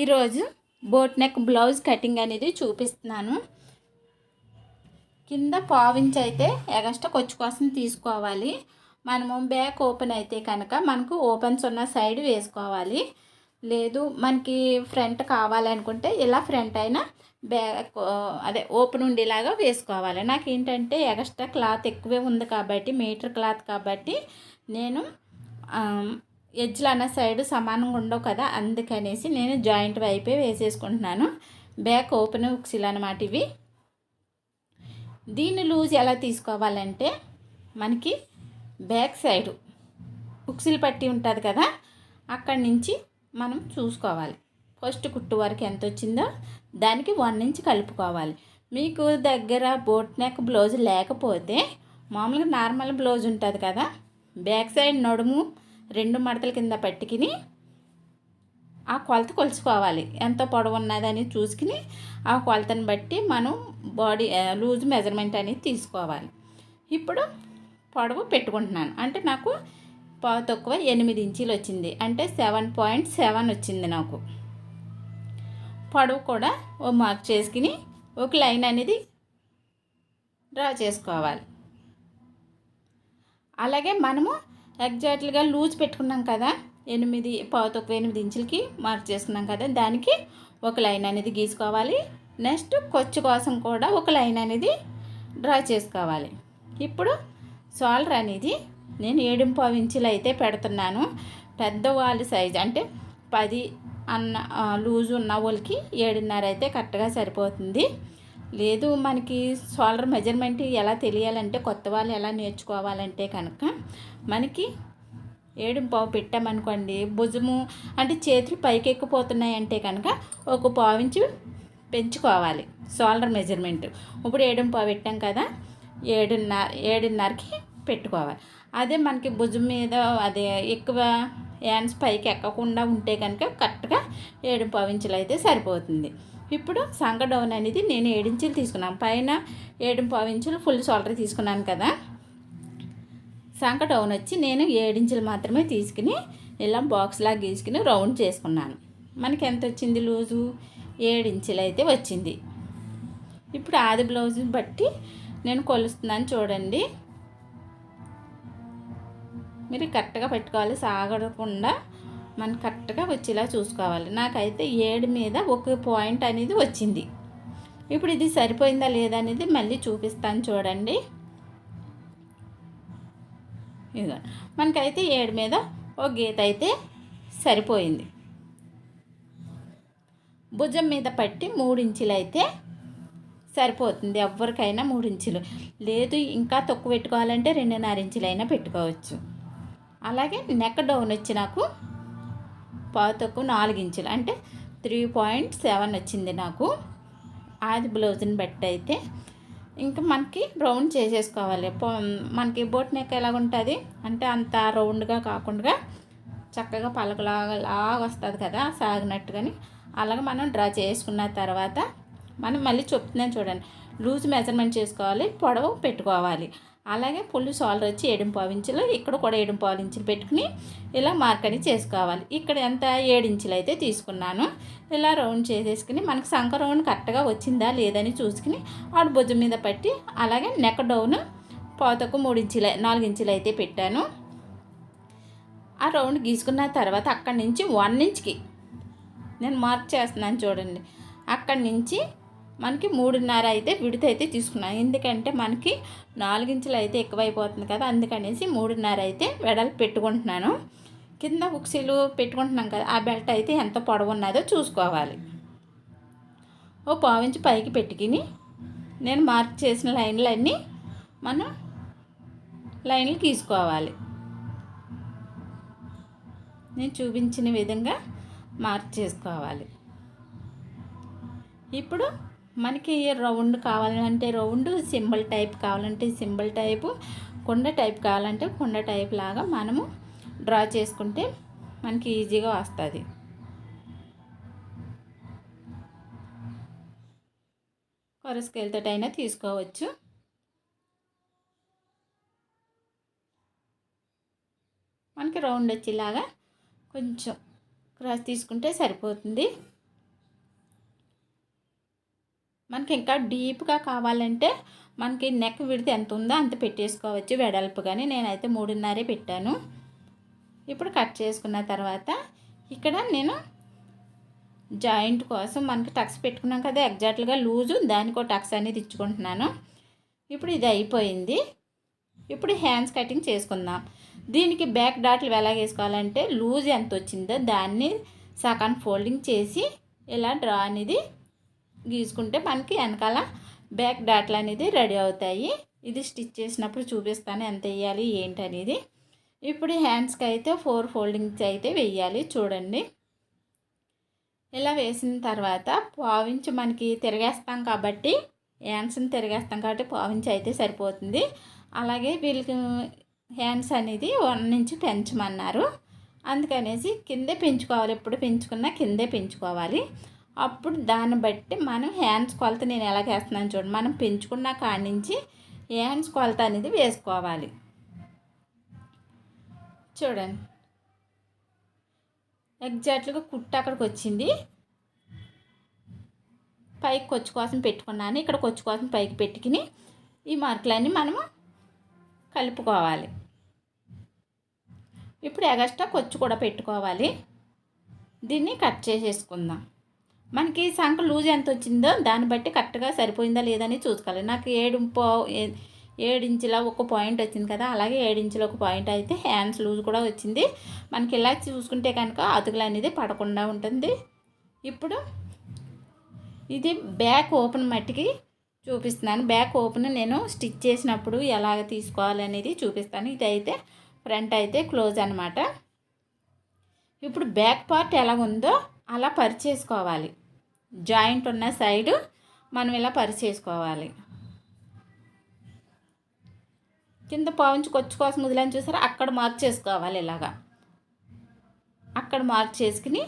ఈరోజు boat neck blouse cutting అనేది చూపిస్తున్నాను. కింద పావించి అయితే ఎగస్ట్రా కొచ్చు కోసం తీసుకోవాలి. మనము బ్యాక్ ఓపెన్ అయితే కనుక మనకు ఓపెన్స్ ఉన్న సైడ్ వేసుకోవాలి. లేదు మనకి ఫ్రంట్ కావాలనుకుంటే ఇలా ఫ్రంట్ అయినా బ్యాక్ అదే ఓపెన్ ఉండేలాగా వేసుకోవాలి. నాకు ఏంటంటే ఎక్స్ట్రా క్లాత్ ఎక్కువే ఉంది కాబట్టి మీటర్ క్లాత్ కాబట్టి నేను ఎడ్జ్లన్న సైడ్ సమానంగా ఉండవు కదా అందుకనేసి నేను జాయింట్ వైపే వేసేసుకుంటున్నాను. బ్యాక్ ఓపెన్ ఉక్సిల్ అనమాట ఇవి. దీన్ని లూజ్ ఎలా తీసుకోవాలంటే మనకి బ్యాక్ సైడ్ ఉక్సిల్ పట్టి ఉంటుంది కదా అక్కడి నుంచి మనం చూసుకోవాలి. ఫస్ట్ కుట్టు వరకు ఎంత వచ్చిందో దానికి వన్ ఇంచ్ కలుపుకోవాలి. మీకు దగ్గర బోట్ నెక్ బ్లౌజ్ లేకపోతే మామూలుగా నార్మల్ బ్లౌజ్ ఉంటుంది కదా బ్యాక్ సైడ్ నడుము రెండు మడతల కింద పెట్టుకుని ఆ కొలత కొలుచుకోవాలి. ఎంత పొడవు ఉన్నదని చూసుకుని ఆ కొలతను బట్టి మనం బాడీ లూజ్ మెజర్మెంట్ అనేది తీసుకోవాలి. ఇప్పుడు పొడవు పెట్టుకుంటున్నాను. అంటే నాకు తక్కువ ఎనిమిది ఇంచీలు వచ్చింది. అంటే సెవెన్ పాయింట్ సెవెన్ వచ్చింది నాకు. పొడవు కూడా ఓ మార్క్ చేసుకుని ఒక లైన్ అనేది డ్రా చేసుకోవాలి. అలాగే మనము ఎగ్జాక్ట్గా లూజ్ పెట్టుకున్నాం కదా. ఎనిమిది పావు ఒక ఎనిమిది ఇంచులకి మార్క్ చేసుకున్నాం కదా. దానికి ఒక లైన్ అనేది గీసుకోవాలి. నెక్స్ట్ కొచ్చు కోసం కూడా ఒక లైన్ అనేది డ్రా చేసుకోవాలి. ఇప్పుడు సాల్ర్ అనేది నేను ఏడు పావు ఇంచులు అయితే పెడుతున్నాను. పెద్దవాళ్ళ సైజ్ అంటే పది అన్న లూజు ఉన్న వాళ్ళకి ఏడున్నర అయితే కరెక్ట్గా సరిపోతుంది. లేదు మనకి షోల్డర్ మెజర్మెంట్ ఎలా తెలియాలంటే కొత్త వాళ్ళు ఎలా నేర్చుకోవాలంటే కనుక మనకి ఏడు పావు పెట్టామనుకోండి భుజము అంటే చేతులు పైకెక్కిపోతున్నాయంటే అంటే కనుక ఒక పావించి పెంచుకోవాలి షోల్డర్ మెజర్మెంట్ ఇప్పుడు ఏడు పావు పెట్టాం కదా ఏడున్నర ఏడున్నరకి పెట్టుకోవాలి. అదే మనకి భుజం మీద అదే ఎక్కువ హ్యాండ్స్ పైకి ఎక్కకుండా ఉంటే కనుక కరెక్ట్గా ఏడు పావించులు అయితే సరిపోతుంది. ఇప్పుడు సంగ డౌన్ అనేది నేను ఏడించులు తీసుకున్నాను. పైన ఏడు పావించులు ఫుల్ సోల్డర్ తీసుకున్నాను కదా. సంక డౌన్ వచ్చి నేను ఏడించులు మాత్రమే తీసుకుని ఇలా బాక్స్లా గీసుకుని రౌండ్ చేసుకున్నాను. మనకి ఎంత వచ్చింది లూజు? ఏడించులు అయితే వచ్చింది. ఇప్పుడు ఆది బ్లౌజ్ బట్టి నేను కొలుస్తున్నాను చూడండి. మీరు కరెక్ట్గా పెట్టుకోవాలి సాగడకుండా మనం కరెక్ట్గా వచ్చేలా చూసుకోవాలి. నాకైతే ఏడు మీద ఒక పాయింట్ అనేది వచ్చింది. ఇప్పుడు ఇది సరిపోయిందా లేదా అనేది మళ్ళీ చూపిస్తాను చూడండి. ఇదిగో మనకైతే ఏడు మీద ఒక గీత అయితే సరిపోయింది. భుజం మీద పట్టి మూడు ఇంచులు అయితే సరిపోతుంది. ఎవరికైనా మూడు ఇంచులు. లేదు ఇంకా తక్కువ పెట్టుకోవాలంటే రెండున్నర ఇంచులైనా పెట్టుకోవచ్చు. అలాగే నెక్ డౌన్ వచ్చి నాకు పావు తక్కువ నాలుగు ఇంచులు అంటే త్రీ పాయింట్ సెవెన్ వచ్చింది నాకు. అది బ్లౌజ్ని బట్టి అయితే. ఇంకా మనకి రౌండ్ చేసేసుకోవాలి. మనకి బోట్ నెక్ ఎలాగ ఉంటుంది అంటే అంత రౌండ్గా కాకుండా చక్కగా పలకలాగా లాగా వస్తుంది కదా సాగినట్టుగాని. అలాగ మనం డ్రా చేసుకున్న తర్వాత మనం మళ్ళీ చెప్తున్నాను చూడండి. లూజ్ మెజర్మెంట్ చేసుకోవాలి పొడవు పెట్టుకోవాలి. అలాగే పుల్లు సాలర్ వచ్చి ఏడు ఇక్కడ కూడా ఏడు ఇంచులు పెట్టుకుని ఇలా మార్కని చేసుకోవాలి. ఇక్కడ ఎంత? ఏడించులు అయితే తీసుకున్నాను. ఇలా రౌండ్ చేసేసుకుని మనకు సంక రౌండ్ కరెక్ట్గా వచ్చిందా లేదని చూసుకుని ఆడు భుజం మీద పట్టి అలాగే నెక్ డౌన్ పోతకు మూడు ఇంచులు నాలుగు ఇంచులు అయితే పెట్టాను. ఆ రౌండ్ గీసుకున్న తర్వాత అక్కడి నుంచి వన్ ఇంచ్కి నేను మార్క్ చేస్తున్నాను చూడండి. అక్కడి నుంచి మనకి మూడున్నర అయితే విడత అయితే తీసుకున్నాను ఎందుకంటే మనకి నాలుగించులు అయితే ఎక్కువైపోతుంది కదా అందుకనేసి మూడున్నర అయితే వెడలు పెట్టుకుంటున్నాను. కింద ఉక్సీలు పెట్టుకుంటున్నాం కదా ఆ బెల్ట్ అయితే ఎంత పొడవు ఉన్నదో చూసుకోవాలి. ఓ పావించి పైకి పెట్టుకుని నేను మార్క్ చేసిన లైన్లన్నీ మనం లైన్లు గీసుకోవాలి. నేను చూపించిన విధంగా మార్క్ చేసుకోవాలి. ఇప్పుడు మనకి రౌండ్ కావాలంటే రౌండ్ సింబల్ టైప్ కావాలంటే సింబల్ టైపు కొండ టైప్ కావాలంటే కొండ టైప్ లాగా మనము డ్రా చేసుకుంటే మనకి ఈజీగా వస్తుంది. కొర స్కేల్తో తీసుకోవచ్చు. మనకి రౌండ్ వచ్చేలాగా కొంచెం క్రాస్ తీసుకుంటే సరిపోతుంది. మనకి ఇంకా డీప్గా కావాలంటే మనకి నెక్ విడితే ఎంత ఉందో అంత పెట్టేసుకోవచ్చు వెడల్పుగానే నేనైతే మూడున్నరే పెట్టాను. ఇప్పుడు కట్ చేసుకున్న తర్వాత ఇక్కడ నేను జాయింట్ కోసం మనకి టక్స్ పెట్టుకున్నాం కదా ఎగ్జాక్ట్గా లూజు దానికి ఒక టక్స్ అనేది ఇచ్చుకుంటున్నాను. ఇప్పుడు ఇది అయిపోయింది. ఇప్పుడు హ్యాండ్స్ కటింగ్ చేసుకుందాం. దీనికి బ్యాక్ డాట్లు ఎలా వేసుకోవాలంటే లూజ్ ఎంత వచ్చిందో దాన్ని సగం ఫోల్డింగ్ చేసి ఇలా డ్రా అనేది గీసుకుంటే మనకి వెనకాల బ్యాక్ డాట్లు అనేది రెడీ అవుతాయి. ఇది స్టిచ్ చేసినప్పుడు చూపిస్తాను ఎంత వేయాలి ఏంటి అనేది. ఇప్పుడు హ్యాండ్స్కి అయితే ఫోర్ ఫోల్డింగ్స్ అయితే వేయాలి చూడండి. ఇలా వేసిన తర్వాత పావించి మనకి తిరిగేస్తాం కాబట్టి హ్యాండ్స్ని తిరిగేస్తాం కాబట్టి పావించి అయితే సరిపోతుంది. అలాగే వీళ్ళకి హ్యాండ్స్ అనేది వన్ నుంచి పెంచమన్నారు. అందుకనేసి కిందే పెంచుకోవాలి ఎప్పుడు పెంచుకున్నా కిందే పెంచుకోవాలి. అప్పుడు దాన్ని బట్టి మనం హ్యాండ్స్ కొలత నేను ఎలా వేస్తున్నాను చూడండి. మనం పెంచుకున్న కాడి నుంచి హ్యాండ్స్ కొలత అనేది వేసుకోవాలి. చూడండి. ఎగ్జాక్ట్గా కుట్టు అక్కడికి వచ్చింది. పైకి కొచ్చు కోసం పెట్టుకున్నాను. ఇక్కడ కొచ్చు కోసం పైకి పెట్టుకుని ఈ మార్కులన్నీ మనము కలుపుకోవాలి. ఇప్పుడు ఎగస్ట్రా కొచ్చు కూడా పెట్టుకోవాలి. దీన్ని కట్ చేసేసుకుందాం. మనకి సంఖ లూజ్ ఎంత వచ్చిందో దాన్ని బట్టి కరెక్ట్గా సరిపోయిందా లేదని చూసుకోవాలి. నాకు ఏడు పో ఏడించుల ఒక పాయింట్ వచ్చింది కదా అలాగే ఏడించుల ఒక పాయింట్ అయితే హ్యాండ్స్ లూజ్ కూడా వచ్చింది. మనకి ఇలా చూసుకుంటే కనుక అతుకులు అనేది పడకుండా ఉంటుంది. ఇప్పుడు ఇది బ్యాక్ ఓపెన్ మట్టికి చూపిస్తున్నాను. బ్యాక్ ఓపెన్ నేను స్టిచ్ చేసినప్పుడు ఎలాగ తీసుకోవాలి అనేది చూపిస్తాను. ఇది అయితే ఫ్రంట్ అయితే క్లోజ్ అనమాట ఇప్పుడు బ్యాక్ పార్ట్ ఎలా ఉందో అలా పరిచేసుకోవాలి. జాయింట్ ఉన్న సైడు మనం ఇలా పరిచేసుకోవాలి కింద పావుంచి కొచ్చు కోసం వదిలేని చూసారా? అక్కడ మార్క్ చేసుకోవాలి ఇలాగా. అక్కడ మార్క్ చేసుకుని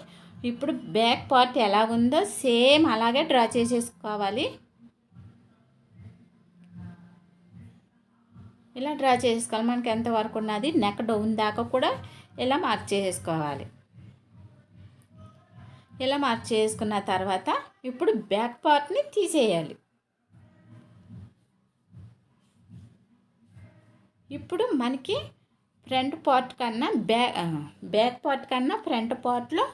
ఇప్పుడు బ్యాక్ పార్ట్ ఎలా ఉందో సేమ్ అలాగే డ్రా చేసేసుకోవాలి. ఇలా డ్రా చేసుకోవాలి. మనకి ఎంతవరకు ఉన్నది? నెక్ డౌన్ దాకా కూడా ఇలా మార్క్ చేసేసుకోవాలి. ఇలా మార్క్ చేసుకున్న తర్వాత ఇప్పుడు బ్యాక్ పార్ట్ని తీసేయాలి. ఇప్పుడు మనకి ఫ్రంట్ పార్ట్ కన్నా బ్యాక్ బ్యాక్ పార్ట్ కన్నా ఫ్రంట్ పార్ట్లో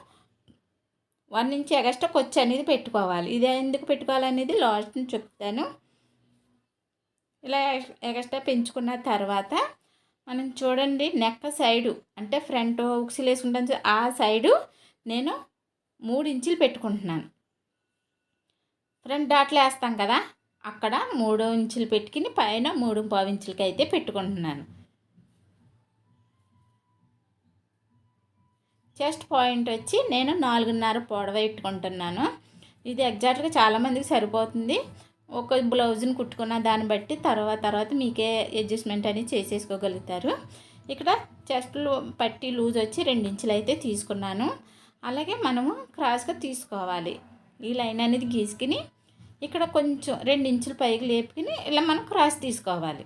వన్ ఇంచ్ ఎగస్ట్రా కొచ్చి అనేది పెట్టుకోవాలి. ఇది ఎందుకు పెట్టుకోవాలనేది లాస్ట్ చెప్తాను. ఇలా ఎగస్ట్రా పెంచుకున్న తర్వాత మనం చూడండి నెక్క సైడు అంటే ఫ్రంట్ ఉక్సిల్ వేసుకుంటాం ఆ సైడు నేను మూడు ఇంచులు పెట్టుకుంటున్నాను. ఫ్రంట్ డాట్లు వేస్తాం కదా అక్కడ మూడు ఇంచులు పెట్టుకుని పైన మూడు పావు ఇంచులకి అయితే పెట్టుకుంటున్నాను. చెస్ట్ పాయింట్ వచ్చి నేను నాలుగున్నర పొడవ పెట్టుకుంటున్నాను. ఇది ఎగ్జాక్ట్గా చాలామందికి సరిపోతుంది. ఒక బ్లౌజ్ని కుట్టుకున్న దాన్ని బట్టి తర్వాత తర్వాత మీకే అడ్జస్ట్మెంట్ అనేది చేసేసుకోగలుగుతారు. ఇక్కడ చెస్ట్లు పట్టి లూజ్ వచ్చి రెండించులు అయితే తీసుకున్నాను. అలాగే మనము క్రాస్గా తీసుకోవాలి. ఈ లైన్ అనేది గీసుకుని ఇక్కడ కొంచెం రెండు ఇంచులు పైకి లేపుకుని ఇలా మనం క్రాస్ తీసుకోవాలి.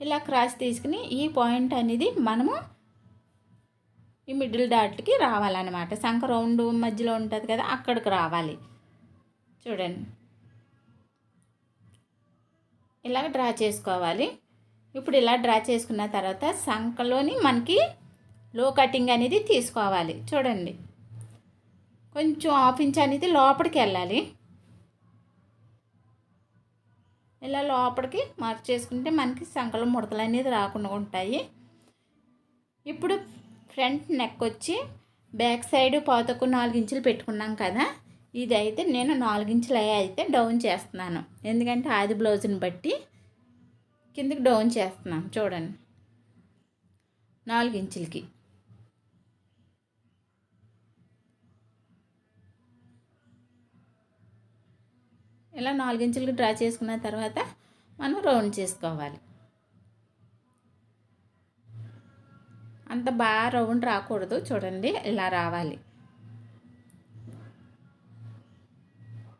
ఇలా క్రాస్ తీసుకుని ఈ పాయింట్ అనేది మనము ఈ మిడిల్ డాట్కి రావాలన్నమాట. సంఖ రౌండ్ మధ్యలో ఉంటుంది కదా అక్కడికి రావాలి. చూడండి. ఇలా డ్రా చేసుకోవాలి. ఇప్పుడు ఇలా డ్రా చేసుకున్న తర్వాత సంఖలోని మనకి లో కటింగ్ అనేది తీసుకోవాలి. చూడండి. కొంచెం హాఫ్ ఇంచ్ అనేది లోపలికి వెళ్ళాలి. ఇలా లోపలికి మార్క్ చేసుకుంటే మనకి సంకలం ముడతలు అనేది రాకుండా ఉంటాయి. ఇప్పుడు ఫ్రంట్ నెక్ వచ్చి బ్యాక్ సైడ్ పాతకు నాలుగు ఇంచులు పెట్టుకున్నాం కదా. ఇది అయితే నేను నాలుగించులు అయితే డౌన్ చేస్తున్నాను. ఎందుకంటే ఆది బ్లౌజ్ని బట్టి కిందకి డౌన్ చేస్తున్నాను చూడండి. నాలుగించులకి ఇలా నాలుగించులకు డ్రా చేసుకున్న తర్వాత మనం రౌండ్ చేసుకోవాలి. అంత బాగా రౌండ్ రాకూడదు చూడండి ఇలా రావాలి.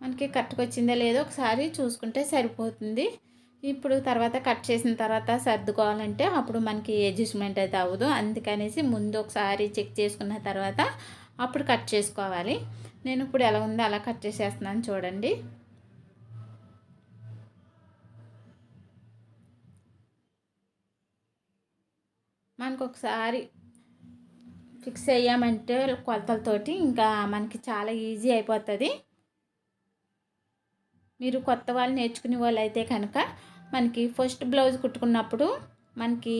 మనకి కట్టుకొచ్చిందో లేదో ఒకసారి చూసుకుంటే సరిపోతుంది. ఇప్పుడు తర్వాత కట్ చేసిన తర్వాత సర్దుకోవాలంటే అప్పుడు మనకి అడ్జస్ట్మెంట్ అయితే అవ్వదు. అందుకనేసి ముందు ఒకసారి చెక్ చేసుకున్న తర్వాత అప్పుడు కట్ చేసుకోవాలి. నేను ఇప్పుడు ఎలా ఉందో అలా కట్ చేసేస్తున్నాను చూడండి. మనకు ఒకసారి ఫిక్స్ అయ్యామంటే కొలతలతోటి ఇంకా మనకి చాలా ఈజీ అయిపోతుంది. మీరు కొత్త వాళ్ళు నేర్చుకునే వాళ్ళు అయితే కనుక మనకి ఫస్ట్ బ్లౌజ్ కుట్టుకున్నప్పుడు మనకి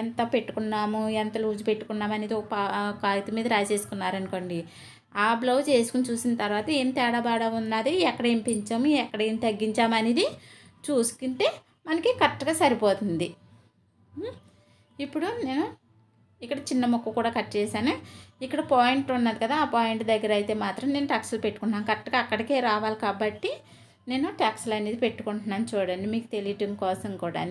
ఎంత పెట్టుకున్నాము ఎంత లూజ్ పెట్టుకున్నాము అనేది ఒక కాగితం మీద రాసేసుకున్నారనుకోండి. ఆ బ్లౌజ్ వేసుకుని చూసిన తర్వాత ఏం తేడా బాడా ఉన్నది ఎక్కడ ఏం పెంచాము ఎక్కడ ఏం తగ్గించాము అనేది చూసుకుంటే మనకి కరెక్ట్గా సరిపోతుంది. ఇప్పుడు నేను ఇక్కడ చిన్న మొక్క కూడా కట్ చేశాను. ఇక్కడ పాయింట్ ఉన్నది కదా ఆ పాయింట్ దగ్గర అయితే మాత్రం నేను టక్స్లు పెట్టుకున్నాను కరెక్ట్గా అక్కడికే రావాలి కాబట్టి నేను టక్స్లు అనేది పెట్టుకుంటున్నాను చూడండి మీకు తెలియటం కోసం కూడా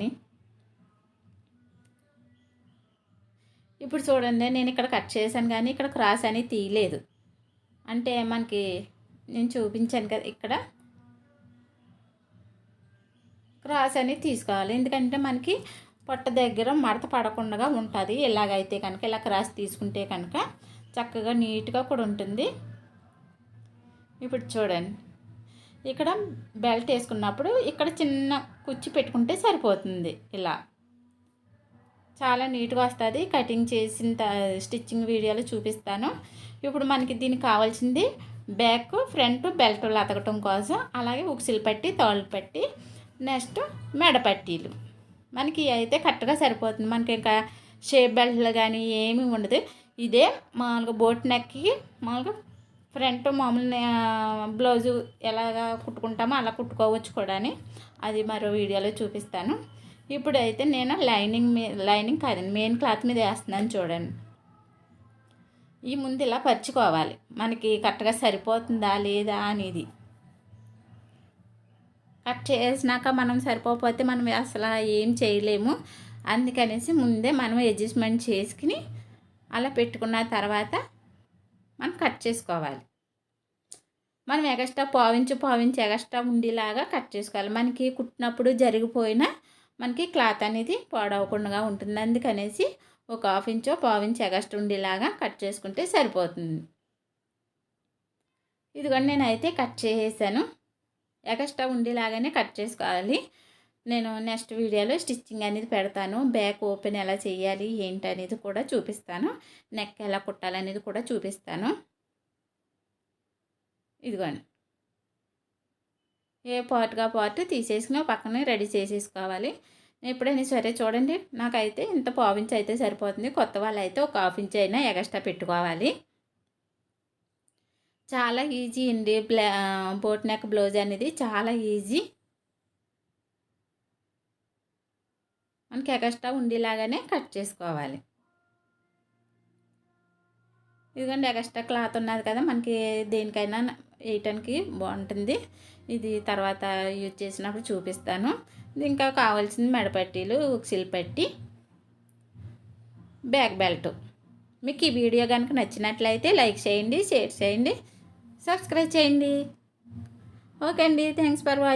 ఇప్పుడు చూడండి నేను ఇక్కడ కట్ చేశాను కానీ ఇక్కడ క్రాస్ అనేది తీయలేదు. అంటే మనకి నేను చూపించాను కదా ఇక్కడ. క్రాస్ అనేది తీసుకోవాలి. ఎందుకంటే మనకి పొట్ట దగ్గర మడత పడకుండా ఉంటుంది. ఇలాగైతే కనుక ఇలా క్రాస్ తీసుకుంటే కనుక చక్కగా నీట్గా కూడా ఉంటుంది. ఇప్పుడు చూడండి. ఇక్కడ బెల్ట్ వేసుకున్నప్పుడు ఇక్కడ చిన్న కుచ్చి పెట్టుకుంటే సరిపోతుంది. ఇలా చాలా నీట్గా వస్తుంది. కటింగ్ చేసిన స్టిచ్చింగ్ వీడియోలో చూపిస్తాను. ఇప్పుడు మనకి దీనికి కావాల్సింది బ్యాక్ ఫ్రంట్ బెల్ట్ అతకటం కోసం. అలాగే ఉక్సిలు పట్టి తాళ్ళు పట్టి నెక్స్ట్ మెడపట్టీలు మనకి అయితే కరెక్ట్గా సరిపోతుంది. మనకి ఇంకా షేప్ బెల్ట్లు కానీ ఏమీ ఉండదు. ఇదే మామూలుగా బోట్ నెక్కి మామూలుగా ఫ్రంట్ మామూలు బ్లౌజు ఎలాగా కుట్టుకుంటామో అలా కుట్టుకోవచ్చు కూడా అని అది మరో వీడియోలో చూపిస్తాను. ఇప్పుడైతే నేను లైనింగ్ మీ లైనింగ్ కాదండి మెయిన్ క్లాత్ మీద వేస్తున్నాను చూడండి. ఈ ముందు ఇలా పరుచుకోవాలి. మనకి కరెక్ట్గా సరిపోతుందా లేదా అనేది. కట్ చేసినాక మనం సరిపోతే మనం అసలు ఏం చేయలేము. అందుకనేసి ముందే మనం అడ్జస్ట్మెంట్ చేసుకుని అలా పెట్టుకున్న తర్వాత మనం కట్ చేసుకోవాలి. మనం ఎగస్ట్రా పావించు పావించి ఎగస్ట్రా ఉండేలాగా కట్ చేసుకోవాలి. మనకి కుట్టినప్పుడు జరిగిపోయినా మనకి క్లాత్ అనేది పాడవకుండా ఉంటుంది. అందుకనేసి ఒక హాఫ్ ఇంచో పావించి ఎగస్ట్రా ఉండేలాగా కట్ చేసుకుంటే సరిపోతుంది. ఇదిగోండి నేనైతే కట్ చేసేసాను. ఎక్స్ట్రా ఉండేలాగానే కట్ చేసుకోవాలి. నేను నెక్స్ట్ వీడియోలో స్టిచ్చింగ్ అనేది పెడతాను. బ్యాక్ ఓపెన్ ఎలా చేయాలి ఏంటి అనేది కూడా చూపిస్తాను. నెక్ ఎలా కుట్టాలనేది కూడా చూపిస్తాను. ఇదిగోండి. ఏ పార్ట్గా పార్ట్ తీసేసుకుని పక్కనే రెడీ చేసేసుకోవాలి. ఎప్పుడైనా సరే చూడండి నాకైతే ఇంత పావు ఇంచ్ అయితే సరిపోతుంది. కొత్త వాళ్ళు అయితే ఒక హాఫ్ ఇంచ్ అయినా ఎగస్ట్రా పెట్టుకోవాలి. చాలా ఈజీ అండి. బ్లా బోట్ నెక్ బ్లౌజ్ అనేది చాలా ఈజీ. మనకి ఎక్స్ట్రా ఉండేలాగానే కట్ చేసుకోవాలి. ఇదిగోండి ఎక్స్ట్రా క్లాత్ ఉన్నది కదా మనకి దేనికైనా వేయటానికి బాగుంటుంది. ఇది తర్వాత యూజ్ చేసినప్పుడు చూపిస్తాను. ఇంకా కావాల్సింది మెడపట్టీలు ఉక్సిల్ పట్టి బ్యాక్ బెల్ట్. మీకు ఈ వీడియో కనుక నచ్చినట్లయితే లైక్ చేయండి షేర్ చేయండి. సబ్స్క్రైబ్ చేయండి ఓకే అండి థ్యాంక్స్ ఫర్ వాచింగ్